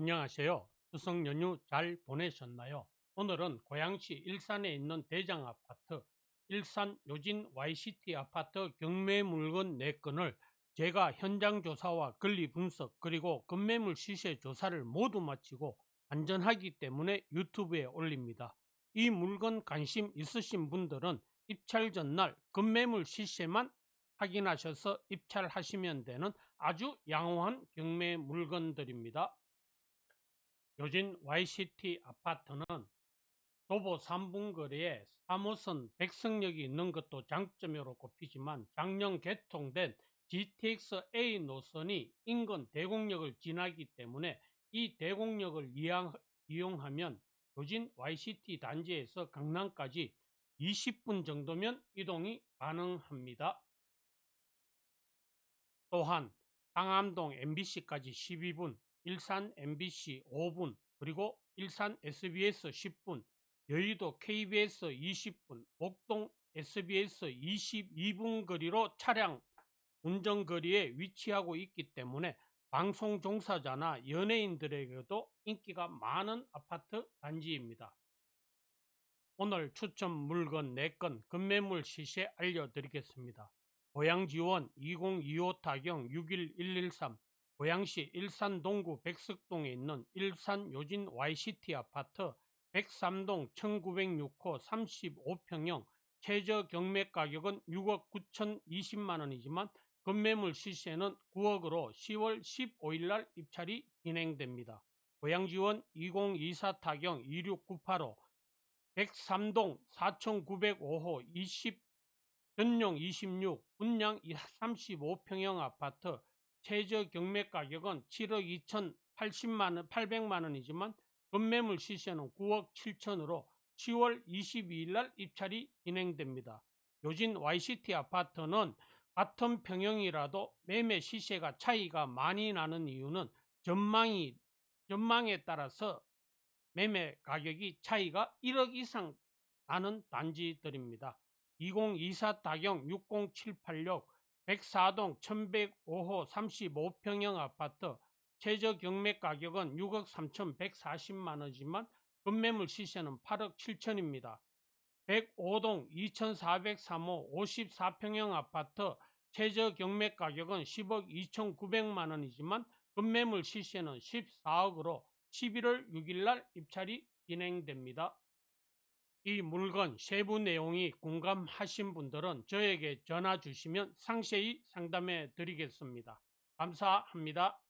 안녕하세요. 추석 연휴 잘 보내셨나요? 오늘은 고양시 일산에 있는 대장 아파트, 일산 요진 YCT 아파트 경매 물건 4건을 제가 현장 조사와 권리 분석 그리고 급매물 시세 조사를 모두 마치고 안전하기 때문에 유튜브에 올립니다. 이 물건 관심 있으신 분들은 입찰 전날 급매물 시세만 확인하셔서 입찰하시면 되는 아주 양호한 경매 물건들입니다. 요진 YCT 아파트는 도보 3분 거리에 3호선 백성역이 있는 것도 장점으로 꼽히지만 작년 개통된 GTX-A 노선이 인근 대곡역을 지나기 때문에 이 대곡역을 이용, 이용하면 요진 YCT 단지에서 강남까지 20분 정도면 이동이 가능합니다. 또한 상암동 MBC까지 12분, 일산 MBC 5분, 그리고 일산 SBS 10분, 여의도 KBS 20분, 목동 SBS 22분 거리로 차량 운전 거리에 위치하고 있기 때문에 방송 종사자나 연예인들에게도 인기가 많은 아파트 단지입니다. 오늘 추천 물건 4건 급매물 시세 알려드리겠습니다. 고양지원 2025 타경 61113 고양시 일산 동구 백석동에 있는 일산 요진 YCT 아파트 103동 1906호 35평형 최저 경매 가격은 6억 9천20만 원이지만 급매물 시세는 9억으로 10월 15일 날 입찰이 진행됩니다. 고양지원 2024 타경 26985 103동 4905호 20 전용 26 분양 35평형 아파트 최저 경매 가격은 7억 2천 80만원 800만 원이지만 급매물 시세는 9억 7천으로 10월 22일 날 입찰이 진행됩니다. 요진 YCT 아파트는 같은 평형이라도 매매 시세가 차이가 많이 나는 이유는 전망이 전망에 따라서 매매 가격이 차이가 1억 이상 나는 단지들입니다. 2024 다경 60786 104동 1105호 35평형 아파트 최저 경매 가격은 6억 3,140만원이지만 급매물 시세는 8억 7천입니다. 105동 2403호 54평형 아파트 최저 경매 가격은 10억 2,900만원이지만 급매물 시세는 14억으로 11월 6일 날 입찰이 진행됩니다. 이 물건 세부 내용이 궁금하신 분들은 저에게 전화 주시면 상세히 상담해 드리겠습니다. 감사합니다.